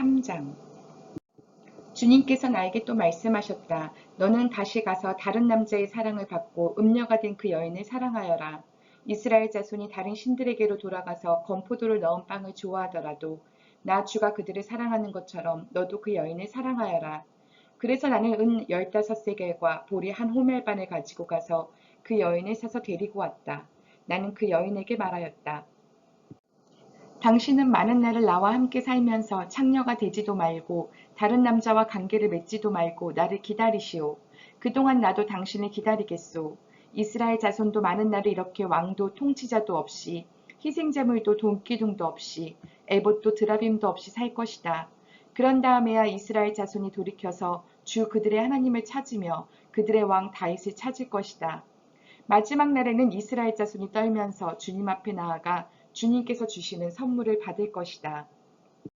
3장 주님께서 나에게 또 말씀하셨다. 너는 다시 가서 다른 남자의 사랑을 받고 음녀가 된 그 여인을 사랑하여라. 이스라엘 자손이 다른 신들에게로 돌아가서 건포도를 넣은 빵을 좋아하더라도 나 주가 그들을 사랑하는 것처럼 너도 그 여인을 사랑하여라. 그래서 나는 은 열다섯 세겔과 보리 한 호멜반을 가지고 가서 그 여인을 사서 데리고 왔다. 나는 그 여인에게 말하였다. 당신은 많은 날을 나와 함께 살면서 창녀가 되지도 말고 다른 남자와 관계를 맺지도 말고 나를 기다리시오. 그동안 나도 당신을 기다리겠소. 이스라엘 자손도 많은 날을 이렇게 왕도 통치자도 없이 희생제물도 돈기둥도 없이 에봇도 드라빔도 없이 살 것이다. 그런 다음에야 이스라엘 자손이 돌이켜서 주 그들의 하나님을 찾으며 그들의 왕 다윗을 찾을 것이다. 마지막 날에는 이스라엘 자손이 떨면서 주님 앞에 나아가 주님께서 주시는 선물을 받을 것이다.